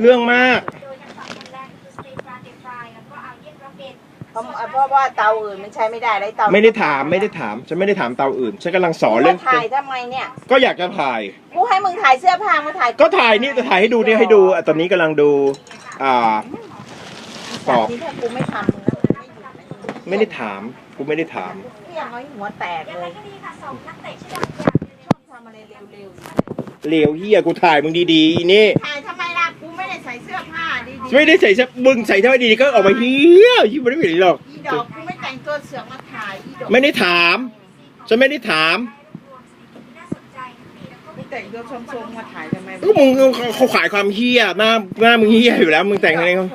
เรื่องมากโดยขั้นตอนขั้นแรกคือสเตปลาเตฟรายแล้วก็เอาเย็นร็อกเก็ตเพราะเพราะว่าเตาอื่นมันใช้ไม่ได้แล้วเตาไม่ได้ถามไม่ได้ถาม ฉันไม่ได้ถามเตาอื่น ฉันกำลังสอนเรื่เรื่อองงถ่ายทำไมเนี่ยก็อยากจะถ่าย กูให้มึงถ่ายเสื้อผ้ามาถ่ายก็ถ่ายนี่จะถ่ายให้ดูเนี่ยให้ดูอะตอนนี้กำลังดูอ่าตอบที่ถ้ากูไม่ทำมึงนะมึงไม่หยุดนะไม่ได้ถามกูไม่ได้ถาม เพี้ยงเอาให้หัวแตกอย่างเลไรยก็ดีค่ะสองนักเตะชื่อดังอย่างหนึ่งชอบทำอะไรเร็วเหลวเฮียกูถ่ายมึงดีๆอีนี่ๆถ่ายทำ ไม่ได้ใส่เสื้อมึงใส่เท่าไหร่ดีๆก็ออกมาเฮียที่ไม่ได้เป็นหรอก อีดอกกูไม่แต่งตัวเสือกมาถ่ายอีดอกไม่ได้ถาม ฉันไม่ได้ถามน่าสนใจทั้งปีแล้วก็ไม่แต่งตัวชมๆมาถ่ายทำไมก็มึงเขาขายความเฮียหน้าหน้ามึงเฮียอยู่แล้ว มึงแต่งอะไรเขา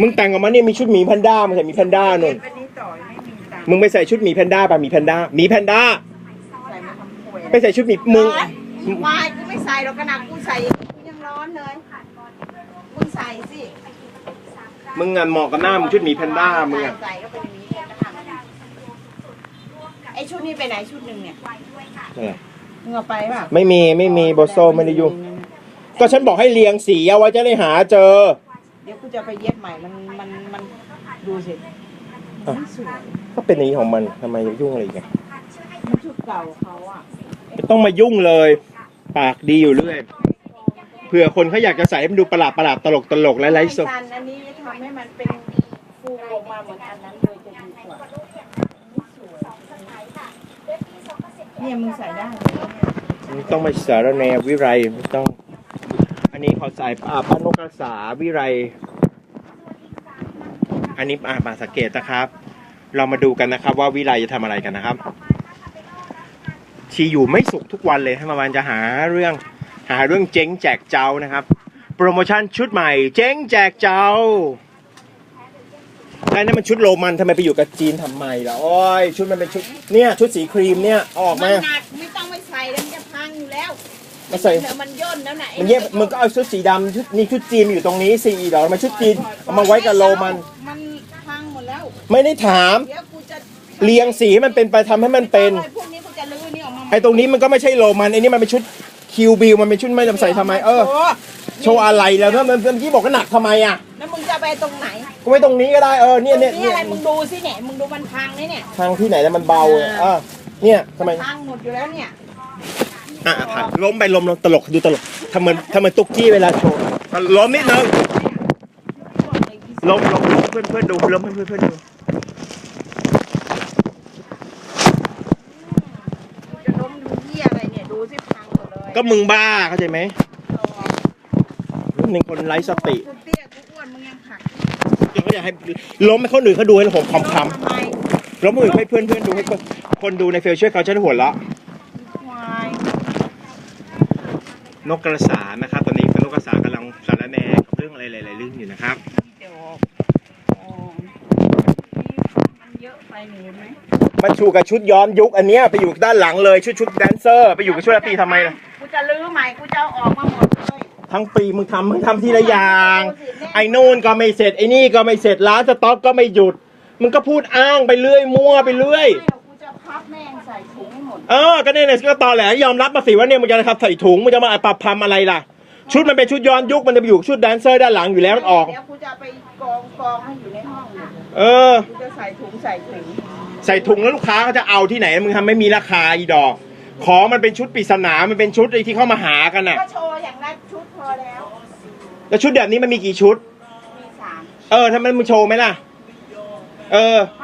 มึงแต่งออกมาเนี่ยมีชุดหมีแพนด้ามึงใส่หมีแพนด้าหนุ่นวันนี้ต่อยไม่มีตังค์มึงไปใส่ชุดหมีแพนด้าป่ะหมีแพนด้าหมีแพนด้าใส่มาทำป่วยไปใส่ชุดหมีมึงวายกูไม่ใส่หรอกขนาดกูใส่กูยังร้อนเลย มึงใส่สิมึงอะเหมาะกับหน้ามึงชุดหมีแพนด้ามึงอะใส่ก็เป็นอย่างนี้เลยก็ทำไอชุดนี้ไปไหนชุดหนึ่งเนี่ยอะไรมึงเอาไปป่ะไม่มีไม่มีโบโซไม่ได้ยุ่งก็ฉันบอกให้เรียงสีเอาไว้จะได้หาเจอ เดี๋ยวกูจะไปเย็บใหม่มันมันมันดูสิมันไม่สวยก็เป็นอย่างนี้ของมันทำไมจะยุ่งอะไรอีกันมันชุดเก่าเขาอะไม่ต้องมายุ่งเลย ปากดีอยู่เรื่อยเผื่อคนเขาอยากจะใส่ให้มันดูประหลาดประหลาดตลกตลกไร้ไร้สดซันอันนี้ทำให้มันเป็นฟูออกมาเหมือนอันนั้นเลยจะดีกว่าเนี่ยมึงใส่ได้เลยเนี่ยต้องมาสารแนววิไรไม่ต้อง อันนี้เขาใส่อ่าป้านกกระสาวิไร อันนี้อ่ามาสังเกตนะครับ เรามาดูกันนะครับ ว่าวิไรจะทำอะไรกันนะครับชีอยู่ไม่สุขทุกวันเลยถ้ามาวันจะหาเรื่อง หาเรื่องเจ๊งแจกเจ้านะครับ โปรโมชั่นชุดใหม่ เจ๊งแจกเจ้าแล้วนั่นมันชุดโรมันทำไมไปอยู่กับจีนทำไมล่ะโอ้ยชุดมันเป็นชุดเนี่ยชุดสีครีมเนี่ยเอาออกมัมานหนักไม่ต้องไปใส่แล้วมันจะพังอยู่แล้วมาใส่ เดี๋ยวมันย่นแล้วนะไอ้มันเย็บมึงก็เอาชุดสีดำชุดนี่ชุดจีนอยู่ตรงนี้สีดอกมันชุดจีนเอามาไว้กับโรมัน มันพังหมดแล้ว ไม่ได้ถาม เดี๋ยวกูจะเรียงสีให้มันเป็นไปทำให้มันเป็นไอ้พวกนี้กูจะลื้อนี่ออกมาไอ้ตรงนี้มันก็ไม่ใช่โรมันไอ้นี่มันเป็นชุด คิวบิวมันเป็นชุดไม่จำใส่ทำไมเออโโชว์อะไรแล้วถ้ามันเมื่อกี้บอกก็หนักทำไมอะแล้วมึงจะไปตรงไหนก็ไว้ตรงนี้ก็ได้เออเนี่ยเนี่ยนี่เนี่ยอะไรมึงดูสิเนี่ยมึงดูมันพังนี่เนี่ยทางที่ไหนแล้วมันเบาอะเออเนี่ยทำไมพังหมดอยู่แล้วเนี่ยอะผ่านล้มไปล้มลงตลกดูตลกทำเหมือนทำเหมือนตุ๊กกี้เวลาโชว์ล้มนิดนึงล้มล้มล้มเพื่อนเพื่อนดูล้มเพื่อนเพื่อนเพื่อนดู จะล้มดูเหี้ยอะไรเนี่ยดูสิพังหมดเลย ก็มึงบ้าเข้าใจไหมหนึ่งคนไร้สติกูเตี้ยกูอ้วนมึงยังหักเราก็อยากให้ล้มให้คนอื่นเขาดูให้ผมคำคทำไมำล้มคนอื่นให้เพื่อนเพื่อนดูให้คนคนดูในเฟซช่วยเขาจะได้หัวเราะควายนกกระสานะครับ ตอนนี้นกกระสากำลังสารแหนกับเรื่องอะไรหลายๆเรื่องอยู่นะครับเดี๋ยวอ๋อมันเยอะไปหนูไหมมันชูกับชุดย้อนยุคอันเนี้ยไปอยู่ด้านหลังเลยชุดชุดแดนเซอร์ ไปอยู่กับชุดราตรีทำไมล่ะกูจะลื้อ ใหม่กูจะเอาออกมาหมดเลยทั้งปีมึงทำมึงทำทีละอย่าง ไอ้นู่นก็ไม่เสร็จไอ้นี่ก็ไม่เสร็จร้านสต็อกก็ไม่หยุด มึงก็พูดอ้างไปเรื่อยมั่วไปเรื่อย ไม่เอากูจะพับแม่งใส่ถุงให้หมดเออ ก็เนี่ยก็ตอแหลยอมรับมาสิว่าเนี่ยมึงจะนะครับใส่ถุงมึงจะมาปรับพรมอะไรล่ะ ชุดมันเป็นชุดย้อนยุคมันจะไปอยู่ชุดแดนเซอร์ด้านหลังอยู่แล้วมันออก เดี๋ยวกูจะไปกองกองให้อยู่ในห้องเนี่ยเออ กูจะใส่ถุงใส่ถุงใส่ถุงแล้วลูกค้าเขาจะเอาที่ไหน มึงทำไม่มีราคาอีดอก ของมันเป็นชุดปริศนา มันเป็นชุดไอ้ที่เข้ามาหากันน่ะ ก็โชว์อย่างละชุดพอแล้ว แล้วชุดแบบนี้มันมีกี่ชุด มีสาม เออทำไมมึงโชว์ไหมล่ะ เออไม่ตอนนี้มัน